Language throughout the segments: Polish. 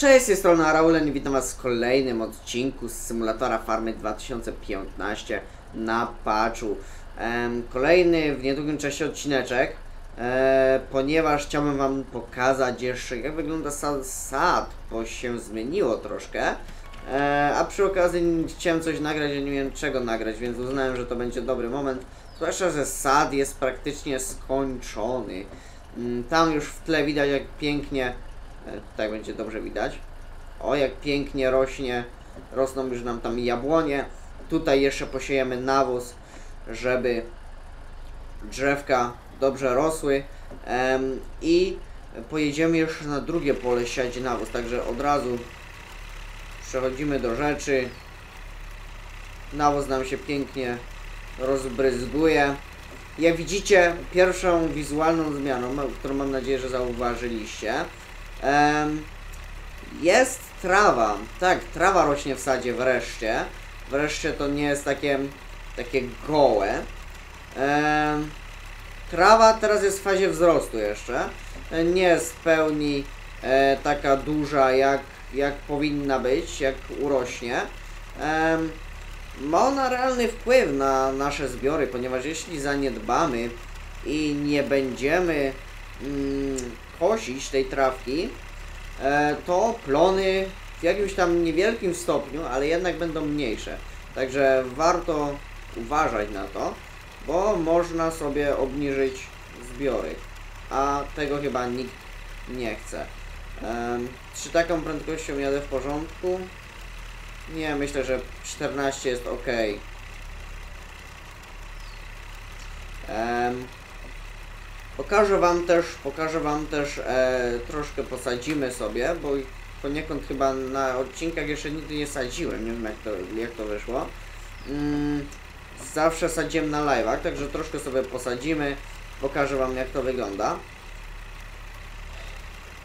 Cześć, z tej strony Raulen i witam Was w kolejnym odcinku z symulatora Farmy 2015 na patchu. Kolejny w niedługim czasie odcineczek, e, ponieważ chciałbym Wam pokazać jeszcze jak wygląda sad, sad bo się zmieniło troszkę. E, a przy okazji chciałem coś nagrać, nie wiem czego nagrać, więc uznałem, że to będzie dobry moment. Zwłaszcza, że sad jest praktycznie skończony. Mm, Tam już w tle widać jak pięknie, e, tak będzie dobrze widać. O, jak pięknie rośnie, rosną już nam tam jabłonie. Tutaj jeszcze posiejemy nawóz, żeby drzewka dobrze rosły. I pojedziemy jeszcze na drugie pole siać nawóz, także od razu przechodzimy do rzeczy. Nawóz nam się pięknie rozbryzguje. Jak widzicie, pierwszą wizualną zmianą, którą mam nadzieję, że zauważyliście, em, jest trawa. Tak, trawa rośnie w sadzie wreszcie. Wreszcie to nie jest takie, takie gołe. Em, trawa teraz jest w fazie wzrostu jeszcze. Nie jest w pełni e, taka duża jak, jak powinna być, jak urośnie. Em, ma ona realny wpływ na nasze zbiory, ponieważ jeśli zaniedbamy i nie będziemy mm, kosić tej trawki, e, to plony w jakimś tam niewielkim stopniu, ale jednak będą mniejsze. Także warto uważać na to, bo można sobie obniżyć zbiory, a tego chyba nikt nie chce. Czy taką prędkością jadę w porządku? Nie, myślę, że 14 jest ok. Pokażę wam też, pokażę wam też, e, troszkę posadzimy sobie, bo poniekąd chyba na odcinkach jeszcze nigdy nie sadziłem, nie wiem jak to, jak to wyszło. Mm, zawsze sadziłem na live'ach, także troszkę sobie posadzimy, pokażę wam jak to wygląda.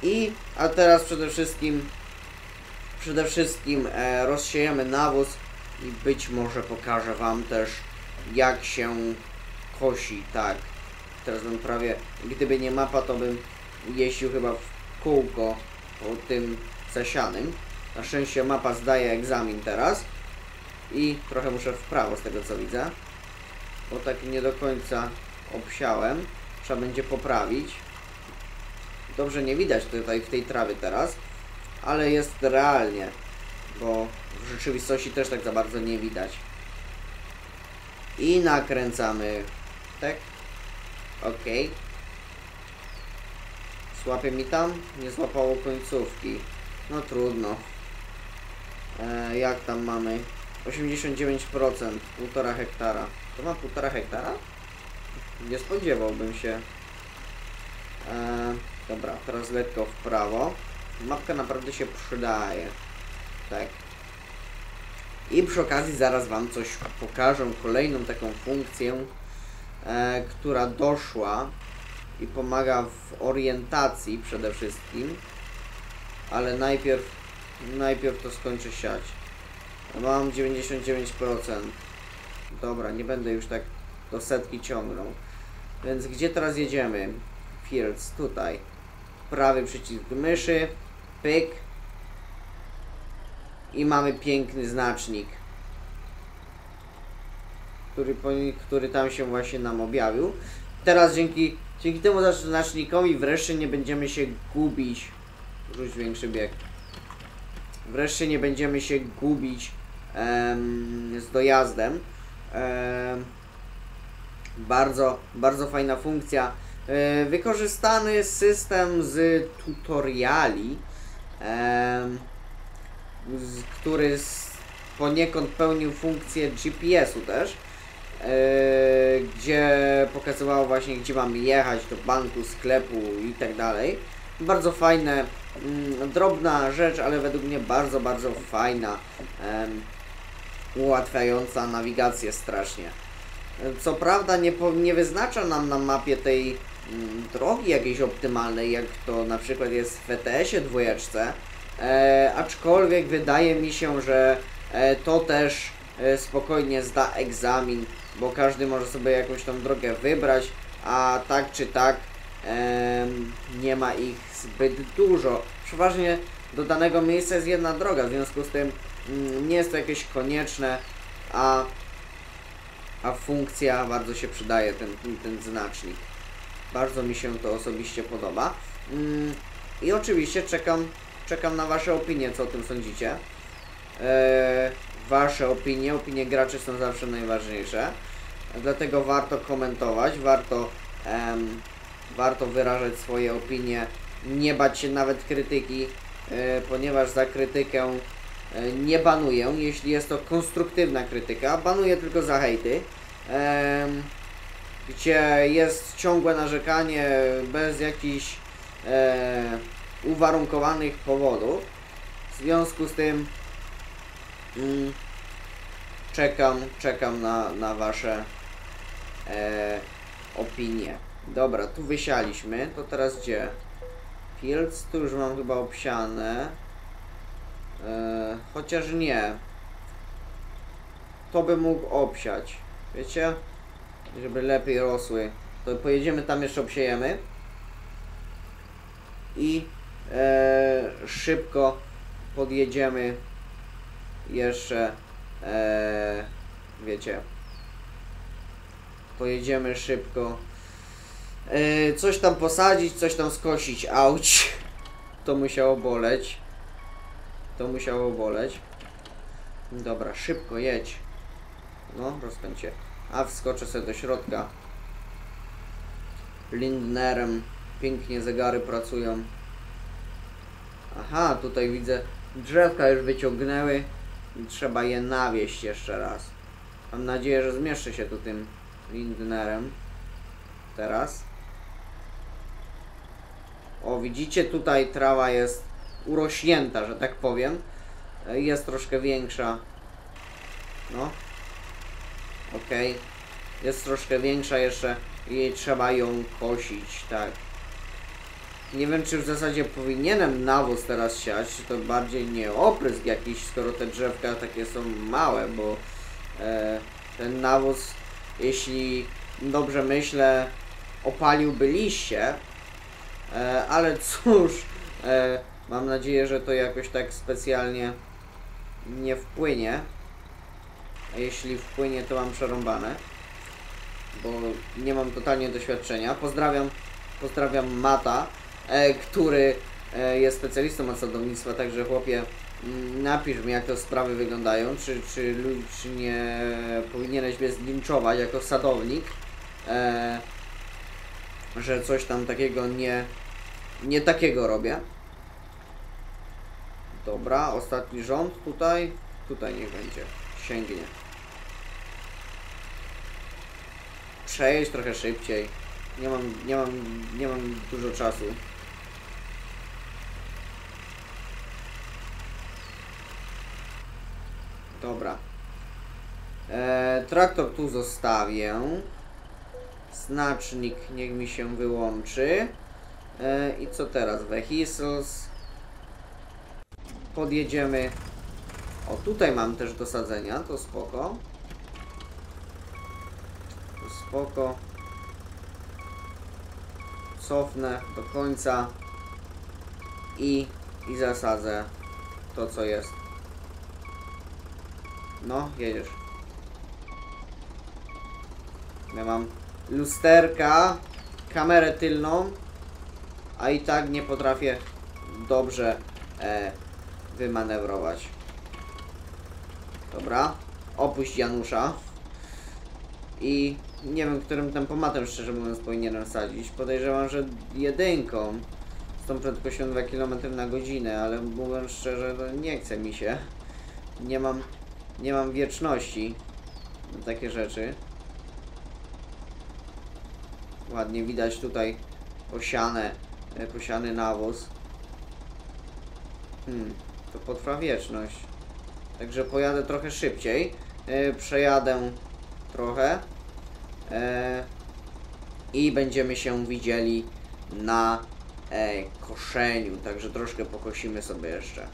I, a teraz przede wszystkim przede wszystkim e, rozsiejemy nawóz i być może pokażę Wam też jak się kosi, tak. Teraz bym prawie, gdyby nie mapa, to bym jeździł chyba w kółko po tym zasianym. Na szczęście mapa zdaje egzamin teraz i trochę muszę w prawo z tego co widzę, bo tak nie do końca obsiałem. Trzeba będzie poprawić. Dobrze nie widać tutaj w tej trawie teraz ale jest realnie, bo w rzeczywistości też tak za bardzo nie widać. I nakręcamy. Tak? Ok. Złapie mi tam? Nie złapało końcówki. No trudno. E, jak tam mamy? 89%, 1,5 hektara. To ma 1,5 hektara? Nie spodziewałbym się. E, dobra, teraz lekko w prawo. Mapka naprawdę się przydaje. Tak. I przy okazji zaraz Wam coś pokażę, kolejną taką funkcję, e, która doszła i pomaga w orientacji przede wszystkim. Ale najpierw, najpierw to skończę siać. Mam 99%. Dobra, nie będę już tak do setki ciągnął. Więc gdzie teraz jedziemy? Fields, tutaj. Prawy przycisk myszy pyk i mamy piękny znacznik który, który tam się właśnie nam objawił. Teraz dzięki, dzięki temu znacznikowi wreszcie nie będziemy się gubić. Rzuć większy bieg. Wreszcie nie będziemy się gubić em, z dojazdem. Em, bardzo, bardzo fajna funkcja. E, wykorzystany system z tutoriali z, który z, poniekąd pełnił funkcję GPS-u też, e, gdzie pokazywało właśnie gdzie mamy jechać do banku, sklepu i tak dalej. Bardzo fajne, mm, drobna rzecz, ale według mnie bardzo, bardzo fajna, ułatwiająca nawigację strasznie. Co prawda nie, nie wyznacza nam na mapie tej mm, drogi jakiejś optymalnej, jak to na przykład jest w ETS-ie dwójeczce, e, aczkolwiek wydaje mi się, że e, to też e, spokojnie zda egzamin, bo każdy może sobie jakąś tą drogę wybrać, a tak czy tak e, nie ma ich zbyt dużo. Przeważnie do danego miejsca jest jedna droga, w związku z tym mm, nie jest to jakieś konieczne, a, a funkcja bardzo się przydaje, ten, ten znacznik. Bardzo mi się to osobiście podoba. Mm, I oczywiście czekam, czekam na Wasze opinie, co o tym sądzicie. Wasze opinie, opinie graczy są zawsze najważniejsze. Dlatego warto komentować, warto, warto wyrażać swoje opinie, nie bać się nawet krytyki, e, ponieważ za krytykę e, nie banuję, jeśli jest to konstruktywna krytyka, banuję tylko za hejty. Gdzie jest ciągłe narzekanie bez jakichś e, uwarunkowanych powodów. W związku z tym czekam, czekam na, na Wasze e, opinie. Dobra, tu wysialiśmy, to teraz gdzie? Fields, tu już mam chyba obsiane. E, chociaż nie. To by mógł obsiać. Wiecie? Żeby lepiej rosły. To pojedziemy tam jeszcze obsiejemy. I e, szybko podjedziemy jeszcze e, wiecie pojedziemy szybko. E, coś tam posadzić, coś tam skosić auć. To musiało boleć. To musiało boleć. Dobra, szybko jedź. No, rozpędź się. A wskoczę sobie do środka. Lindnerem. Pięknie zegary pracują. Aha, tutaj widzę drzewka już wyciągnęły Trzeba je nawieść jeszcze raz. Mam nadzieję, że zmieszczę się tu tym Lindnerem. Teraz. O, widzicie, tutaj trawa jest urośnięta, że tak powiem. Jest troszkę większa. No. Okej. Okay. Jest troszkę większa jeszcze i trzeba ją kosić, tak. Nie wiem, czy w zasadzie powinienem nawóz teraz siać, czy to bardziej nie oprysk jakiś, skoro te drzewka takie są małe, bo e, ten nawóz, jeśli dobrze myślę, opaliłby liście, e, ale cóż, e, mam nadzieję, że to jakoś tak specjalnie nie wpłynie. A jeśli wpłynie, to mam przerąbane, bo nie mam totalnie doświadczenia. Pozdrawiam, pozdrawiam Mata. E, który e, jest specjalistą od sadownictwa, także chłopie mm, napisz mi jak te sprawy wyglądają, czy, czy, czy nie powinieneś mnie zlinczować jako sadownik, e, że coś tam takiego nie, nie takiego robię. Dobra, ostatni rząd tutaj, tutaj niech będzie, sięgnie. Przejeść trochę szybciej. Nie mam, nie mam, nie mam dużo czasu. Dobra. E, traktor tu zostawię. Znacznik niech mi się wyłączy. E, I co teraz? Vehicles. Podjedziemy. O, tutaj mam też do sadzenia, to spoko. To spoko. Cofnę do końca i, i zasadzę to, co jest. No, jedziesz. Ja mam lusterka, kamerę tylną, a i tak nie potrafię dobrze e, wymanewrować. Dobra, opuść Janusza. I nie wiem, którym tempomatem szczerze mówiąc powinienem sadzić. Podejrzewam, że jedynką z tą prędkością 2 km na godzinę, ale mówiąc szczerze, nie chce mi się. Nie mam nie mam wieczności na takie rzeczy. Ładnie widać tutaj posiane, e, posiany nawóz. Hmm, to potrwa wieczność. Także pojadę trochę szybciej. E, przejadę trochę. E, I będziemy się widzieli na koszeniu. Także troszkę pokosimy sobie jeszcze.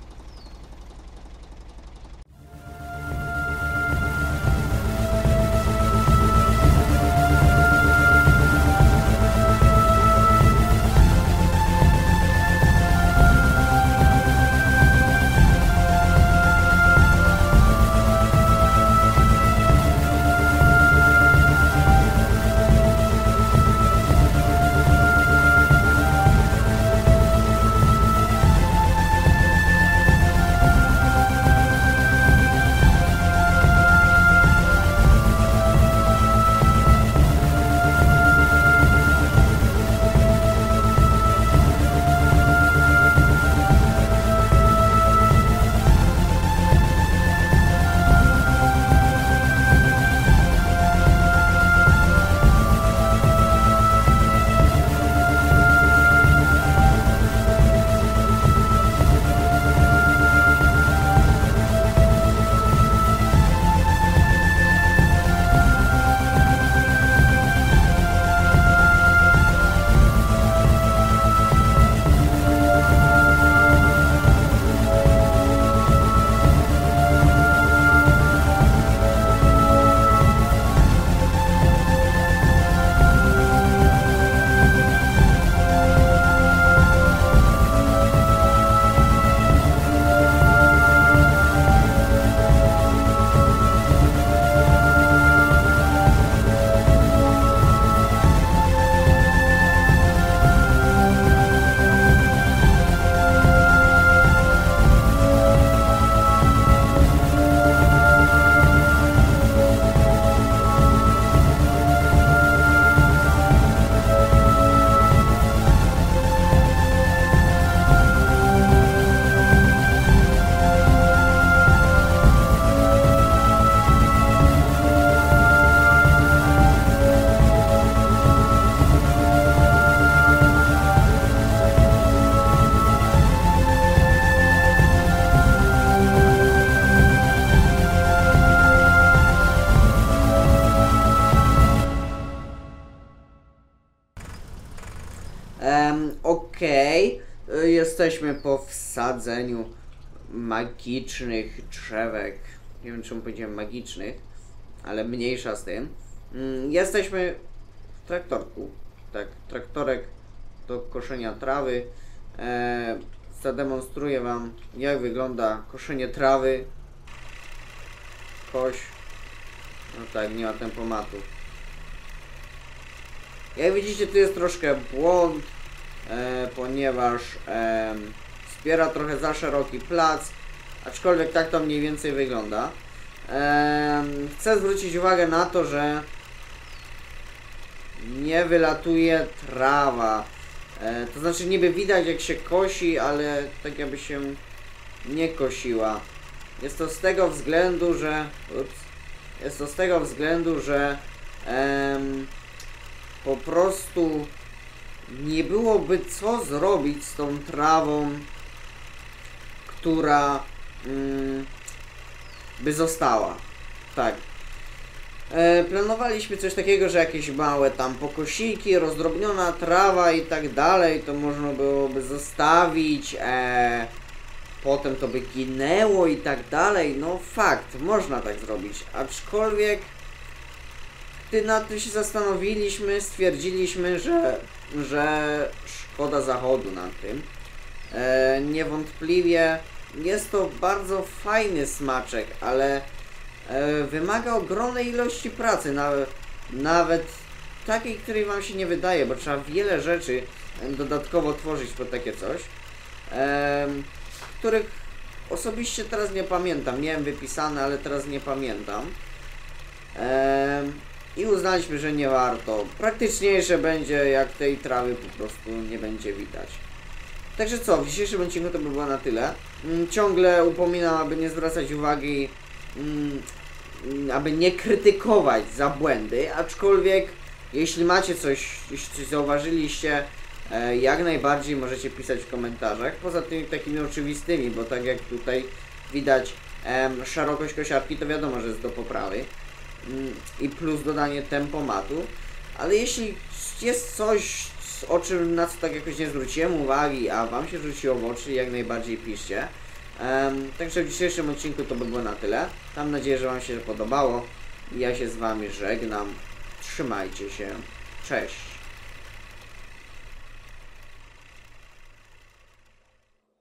Em, Okej, y, jesteśmy po wsadzeniu magicznych drzewek. Nie wiem czemu powiedziałem magicznych, ale mniejsza z tym. Mm, Jesteśmy w traktorku. Tak, traktorek do koszenia trawy. E, zademonstruję Wam, jak wygląda koszenie trawy. Koś. No tak, nie ma tempomatu. Jak widzicie, tu jest troszkę błąd, e, ponieważ e, wspiera trochę za szeroki plac, aczkolwiek tak to mniej więcej wygląda. E, chcę zwrócić uwagę na to, że nie wylatuje trawa. E, to znaczy niby widać jak się kosi, ale tak jakby się nie kosiła. Jest to z tego względu, że ups, jest to z tego względu, że po prostu nie byłoby co zrobić z tą trawą, która mm, by została. Tak. E, planowaliśmy coś takiego, że jakieś małe tam pokosiki, rozdrobniona trawa i tak dalej, to można byłoby zostawić, e, potem to by ginęło i tak dalej. No fakt, można tak zrobić, aczkolwiek gdy nad tym się zastanowiliśmy, stwierdziliśmy, że, że szkoda zachodu na tym. E, niewątpliwie jest to bardzo fajny smaczek, ale e, wymaga ogromnej ilości pracy, nawet, nawet takiej, której Wam się nie wydaje, bo trzeba wiele rzeczy dodatkowo tworzyć pod takie coś, e, których osobiście teraz nie pamiętam. Miałem wypisane, ale teraz nie pamiętam. Em, I uznaliśmy, że nie warto. Praktyczniejsze będzie, jak tej trawy po prostu nie będzie widać. Także co, w dzisiejszym odcinku to by było na tyle. Mm, Ciągle upominam, aby nie zwracać uwagi, mm, mm, aby nie krytykować za błędy, aczkolwiek jeśli macie coś, jeśli coś zauważyliście, e, jak najbardziej możecie pisać w komentarzach. Poza tymi takimi oczywistymi, bo tak jak tutaj widać szerokość kosiarki, to wiadomo, że jest do poprawy. I plus dodanie tempomatu. Ale jeśli jest coś, o czym na co tak jakoś nie zwróciłem uwagi, a Wam się rzuciło w oczy, jak najbardziej piszcie. Em, także w dzisiejszym odcinku to by było na tyle. Mam nadzieję, że Wam się podobało. Ja się z Wami żegnam. Trzymajcie się. Cześć.